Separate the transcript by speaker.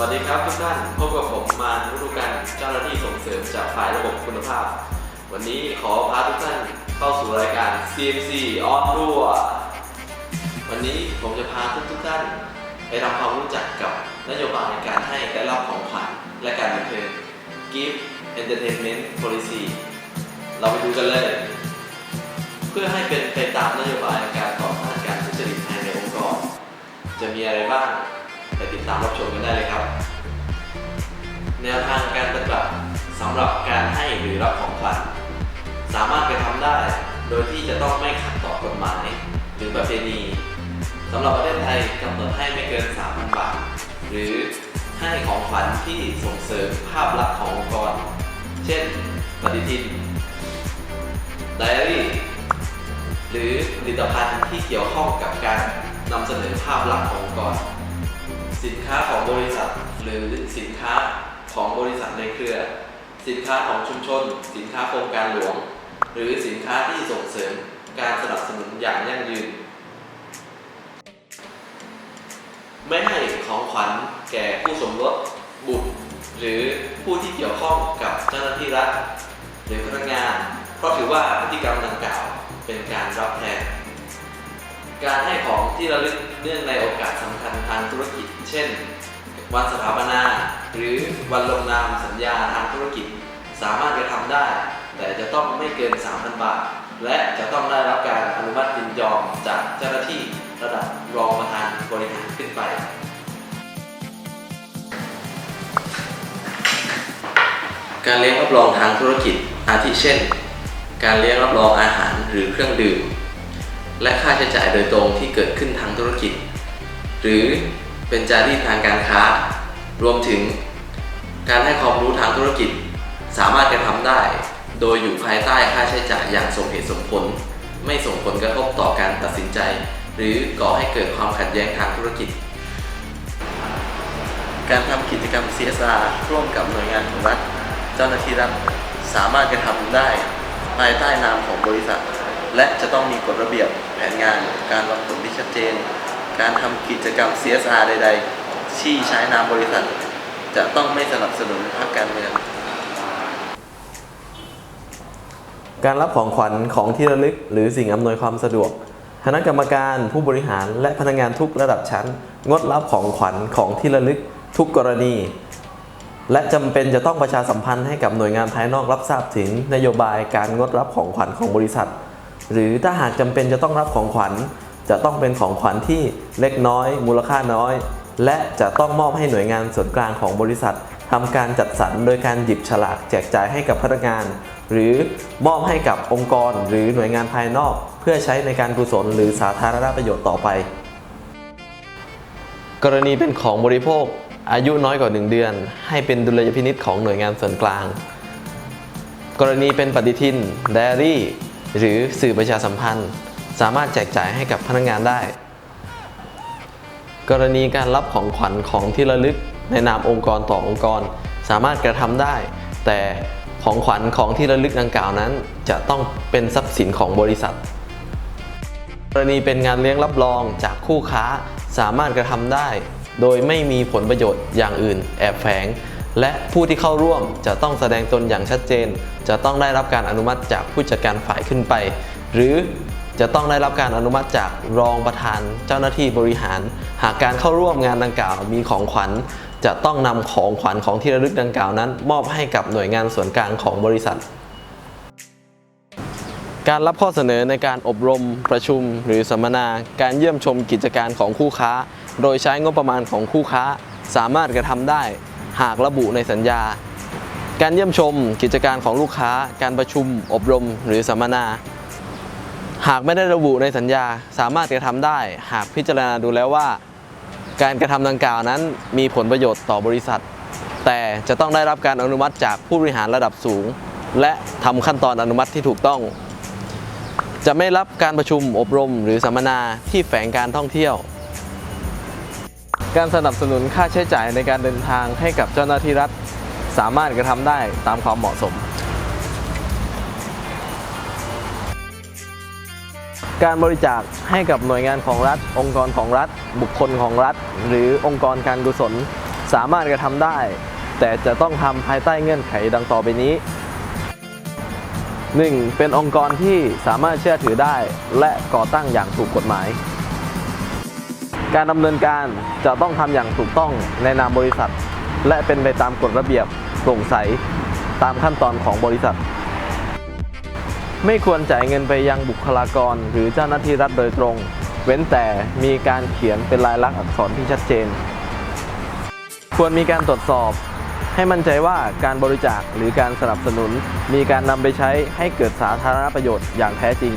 Speaker 1: วัสดีครับทุกท่านพบกับผมมานรุกันเจ้าหน้าที่ส่งเสริมจากฝ่ายระบบคุณภาพ วันนี้ขอพาทุกท่านเข้าสู่รายการ CMC on Tour วันนี้ผมจะพาทุกทุกท่านไปทำความรู้จักกับนโยบายการให้และรับของขวัญและการบันเทิง Gift Entertainment Policy เราไปดูกันเลย เพื่อให้เป็นไปตามนโยบายการต่อต้านการทุจริตภายในองค์กร จะมีอะไรบ้าง ไปติดตามรับชมกันได้เลยครับ แนวทางการปฏิบัติสำหรับการให้หรือรับของขวัญสามารถกระทำได้ โดยที่จะต้องไม่ขัดต่อกฎหมาย หรือประเพณีสำหรับประเทศไทยกำหนดให้ไม่เกิน 3,000 บาท หรือให้ของขวัญที่ส่งเสริมภาพลักษณ์ขององค์กร เช่น ปฏิทิน ไดอารี่ หรือผลิตภัณฑ์ที่เกี่ยวข้องกับการนำเสนอภาพลักษณ์ขององค์กร สินค้าของบริษัท หรือสินค้าของบริษัทในเครือ สินค้าของชุมชน สินค้าโครงการหลวง หรือสินค้าที่ส่งเสริมการสนับสนุนอย่างยั่งยืน ไม่ให้ของขวัญแก่ผู้สมรสบุตร หรือผู้ที่เกี่ยวข้องกับเจ้าหน้าที่รัฐหรือพนักงาน เพราะถือว่าพฤติกรรมดังกล่าวเป็นการรับแทน การให้ของที่ระลึกเนื่องในโอกาสสำคัญทางธุรกิจ เช่น วันสถาปนา หรือวันลงนามสัญญาทางธุรกิจ สามารถกระทำได้ แต่จะต้องไม่เกิน 3,000 บาท และจะต้องได้รับการอนุมัติยินยอมจากเจ้าหน้าที่ระดับรองประธานบริหารขึ้นไปการเลี้ยงรับรองทางธุรกิจ อาทิเช่น การเลี้ยงรับรองอาหารหรือเครื่องดื่ม และค่าใช้จ่ายโดยตรงที่เกิดขึ้นทางธุรกิจ หรือเป็นจารีตทางการค้า รวมถึงการให้ความรู้ทางธุรกิจ สามารถกระทำได้ โดยอยู่ภายใต้ค่าใช้จ่ายอย่างสมเหตุสมผล ไม่ส่งผลกระทบต่อการตัดสินใจ หรือก่อให้เกิดความขัดแย้งทางธุรกิจ การทำกิจกรรม CSR ร่วมกับหน่วยงานของรัฐ เจ้าหน้าที่รัฐสามารถกระทำได้ภายใต้นามของบริษัท และจะต้องมีกฎระเบียบแผนงาน การวางผลที่ชัดเจน การทำกิจกรรม CSR ใด ๆ ที่ใช้นามบริษัท จะต้องไม่สนับสนุนพรรคการเมือง
Speaker 2: การรับของขวัญของที่ระลึก หรือสิ่งอำนวยความสะดวก คณะกรรมการผู้บริหารและพนักงานทุกระดับชั้น งดรับของขวัญของที่ระลึกทุกกรณี และจำเป็นจะต้องประชาสัมพันธ์ให้กับหน่วยงานภายนอกรับทราบถึงนโยบายการงดรับของขวัญของบริษัท หรือถ้าหากจำเป็นจะต้องรับของขวัญ จะต้องเป็นของขวัญที่เล็กน้อย มูลค่าน้อย และจะต้องมอบให้หน่วยงานส่วนกลางของบริษัททำการจัดสรรโดยการหยิบฉลากแจกจ่ายให้กับพนักงาน หรือมอบให้กับองค์กรหรือหน่วยงานภายนอก เพื่อใช้ในการกุศลหรือสาธารณประโยชน์ต่อไป กรณีเป็นของบริโภคอายุน้อยกว่า 1 เดือน ให้เป็นดุลยพินิษของหน่วยงานส่วนกลาง กรณีเป็นปฏิทิน ไดอารี่ หรือสื่อประชาสัมพันธ์ สามารถแจกจ่ายให้กับพนักงานได้ กรณีการรับของขวัญของที่ระลึกในนามองค์กรต่อองค์กร สามารถกระทำได้ แต่ของขวัญของที่ระลึกดังกล่าวนั้น จะต้องเป็นทรัพย์สินของบริษัท กรณีเป็นงานเลี้ยงรับรองจากคู่ค้าสามารถกระทำได้ โดยไม่มีผลประโยชน์อย่างอื่น แอบแฝง และผู้ที่เข้าร่วมจะต้องแสดงตนอย่างชัดเจน จะต้องได้รับการอนุมัติจากผู้จัดการฝ่ายขึ้นไป หรือจะต้องได้รับการอนุมัติจากรองประธานเจ้าหน้าที่บริหาร หากการเข้าร่วมงานดังกล่าวมีของขวัญ จะต้องนำของขวัญของที่ระลึกดังกล่าวนั้น มอบให้กับหน่วยงานส่วนกลางของบริษัท การรับข้อเสนอในการอบรม ประชุม หรือสัมมนา การเยี่ยมชมกิจการของคู่ค้า โดยใช้งบประมาณของคู่ค้า สามารถกระทำได้ หากระบุในสัญญา การเยี่ยมชมกิจการของลูกค้า การประชุม อบรม หรือสัมมนา หากไม่ได้ระบุในสัญญาสามารถกระทำได้ หากพิจารณาดูแล้วว่า การกระทำดังกล่าวนั้น มีผลประโยชน์ต่อบริษัท แต่จะต้องได้รับการอนุมัติจากผู้บริหารระดับสูง และทำขั้นตอนอนุมัติที่ถูกต้อง จะไม่รับการประชุมอบรม หรือสัมมนาที่แฝงการท่องเที่ยว การสนับสนุนค่าใช้จ่ายในการเดินทางให้กับเจ้าหน้าที่รัฐสามารถกระทำได้ตามความเหมาะสม การบริจาคให้กับหน่วยงานของรัฐ องค์กรของรัฐ บุคคลของรัฐ หรือองค์กรการกุศลสามารถกระทำได้ แต่จะต้องทำภายใต้เงื่อนไขดังต่อไปนี้ 1. เป็นองค์กรที่สามารถเชื่อถือได้ และก่อตั้งอย่างถูกกฎหมาย การดำเนินการจะต้องทำอย่างถูกต้องในนามบริษัท และเป็นไปตามกฎระเบียบโปร่งใสตามขั้นตอนของบริษัท ไม่ควรจ่ายเงินไปยังบุคลากร หรือเจ้าหน้าที่รัฐโดยตรง เว้นแต่มีการเขียนเป็นลายลักษณ์อักษรที่ชัดเจน ควรมีการตรวจสอบ ให้มั่นใจว่าการบริจาคหรือการสนับสนุน มีการนำไปใช้ให้เกิดสาธารณประโยชน์อย่างแท้จริง